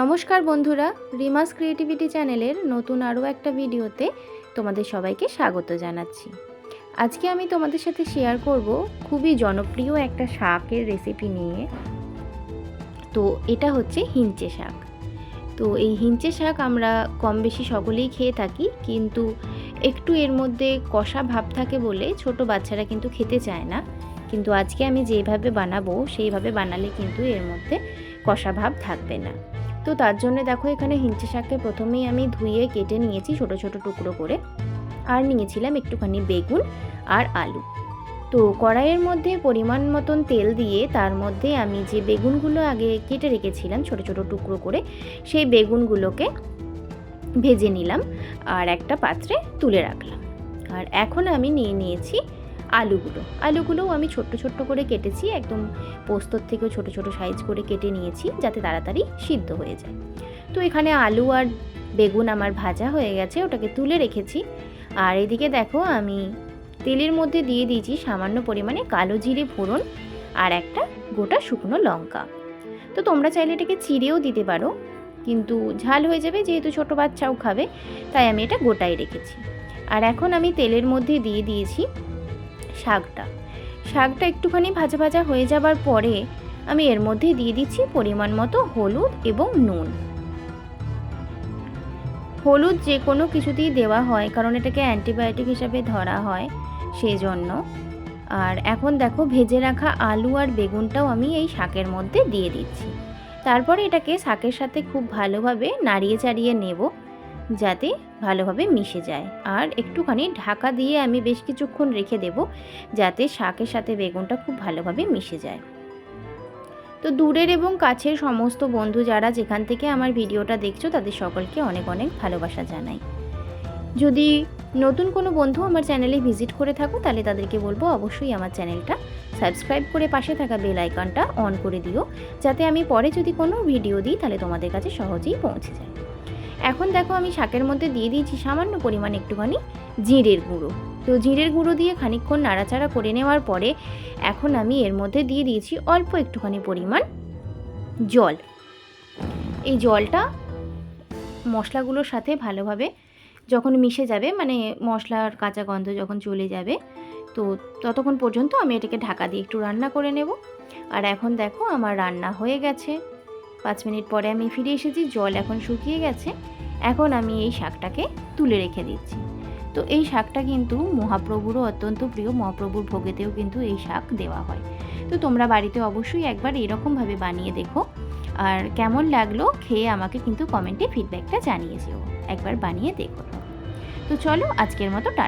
নমস্কার বন্ধুরা, রিমাস ক্রিয়েটিভিটি চ্যানেলের নতুন আরও একটা ভিডিওতে তোমাদের সবাইকে স্বাগত জানাচ্ছি। আজকে আমি তোমাদের সাথে শেয়ার করব খুবই জনপ্রিয় একটা শাকের রেসিপি নিয়ে। তো এটা হচ্ছে হিঞ্চে শাক। তো এই হিঞ্চে শাক আমরা কম বেশি সকলেই খেয়ে থাকি, কিন্তু একটু এর মধ্যে কষা ভাব থাকে বলে ছোট বাচ্চারা কিন্তু খেতে চায় না। কিন্তু আজকে আমি যেভাবে বানাবো, সেইভাবে বানালে কিন্তু এর মধ্যে কষা ভাব থাকবে না। তো তার জন্য দেখো এখানে হিঞ্চে শাককে প্রথমেই আমি ধুয়ে কেটে নিয়েছি ছোট ছোট টুকরো করে। আর নিয়েছিলাম একটুখানি বেগুন আর আলু। তো কড়াইয়ের মধ্যে পরিমাণ মতন তেল দিয়ে তার মধ্যে আমি যে বেগুনগুলো আগে কেটে রেখেছিলাম ছোট ছোট টুকরো করে, সেই বেগুনগুলোকে ভেজে নিলাম আর একটা পাত্রে তুলে রাখলাম। আর এখন আমি নিয়ে নিয়েছি আলুগুলো। আলুগুলোও আমি ছোট্ট ছোট্ট করে কেটেছি, একদম পোস্তর থেকেও ছোট ছোট সাইজ করে কেটে নিয়েছি যাতে তাড়াতাড়ি সিদ্ধ হয়ে যায়। তো এখানে আলু আর বেগুন আমার ভাজা হয়ে গেছে, ওটাকে তুলে রেখেছি। আর এদিকে দেখো আমি তেলের মধ্যে দিয়ে দিয়েছি সামান্য পরিমাণে কালো জিরে ফোড়ন আর একটা গোটা শুকনো লঙ্কা। তো তোমরা চাইলে এটাকে চিড়েও দিতে পারো, কিন্তু ঝাল হয়ে যাবে যেহেতু ছোট বাচ্চাও খাবে, তাই আমি এটা গোটাই রেখেছি। আর এখন আমি তেলের মধ্যে দিয়ে দিয়েছি শাকটা। শাকটা একটুখানি ভাজা ভাজা হয়ে যাবার পরে আমি এর মধ্যে দিয়ে দিচ্ছি পরিমাণ মতো হলুদ এবং নুন। হলুদ যে কোনো কিছুতেই দেওয়া হয়, কারণ এটাকে অ্যান্টিবায়োটিক হিসাবে ধরা হয় সেই জন্য আর এখন দেখো ভেজে রাখা আলু আর বেগুনটাও আমি এই শাকের মধ্যে দিয়ে দিচ্ছি। তারপরে এটাকে শাকের সাথে খুব ভালোভাবে নাড়িয়ে চাড়িয়ে নেব। যাতে ভালোভাবে মিশে যায়। আর একটুখানি ঢাকা দিয়ে আমি বেশ কিছুক্ষণ রেখে দেব, যাতে শাকের সাথে বেগুনটা খুব ভালোভাবে মিশে যায়। তো দূরের এবং কাছের সমস্ত বন্ধু যারা যেখান থেকে আমার ভিডিওটা দেখছ, তাদের সকলকে অনেক অনেক ভালোবাসা জানাই। যদি নতুন কোনো বন্ধু আমার চ্যানেলে ভিজিট করে থাকো, তাহলে তাদেরকে বলব অবশ্যই আমার চ্যানেলটা সাবস্ক্রাইব করে পাশে থাকা বেল আইকনটা অন করে দিও, যাতে আমি পরে যদি কোনো ভিডিও দিই, তাহলে তোমাদের কাছে সহজেই পৌঁছে যায়। এখন দেখো আমি শাকের মধ্যে দিয়ে দিয়েছি সামান্য পরিমাণ একটুখানি জিরের গুঁড়ো। তো জিরের গুঁড়ো দিয়ে খানিকক্ষণ নাড়াচাড়া করে নেওয়ার পরে এখন আমি এর মধ্যে দিয়ে দিয়েছি অল্প একটুখানি পরিমাণ জল। এই জলটা মশলাগুলোর সাথে ভালোভাবে যখন মিশে যাবে মানে মশলার কাঁচা গন্ধ যখন চলে যাবে, তো ততক্ষণ পর্যন্ত আমি এটাকে ঢাকা দিয়ে একটু রান্না করে নেব। আর এখন দেখো আমার রান্না হয়ে গেছে। পাঁচ মিনিট পরে আমি ফিরে এসেছি, জল এখন শুকিয়ে গেছে। এখন আমি এই শাকটাকে তুলে রেখে দিচ্ছি। তো এই শাকটা কিন্তু মহাপ্রভুরও অত্যন্ত প্রিয়, মহাপ্রভুর ভোগেতেও কিন্তু এই শাক দেওয়া হয়। তো তোমরা বাড়িতে অবশ্যই একবার এরকমভাবে বানিয়ে দেখো। আর কেমন লাগল খেয়ে আমাকে কিন্তু কমেন্টে ফিডব্যাকটা জানিয়ে যেও একবার বানিয়ে দেখো। তো চলো আজকের মতো টা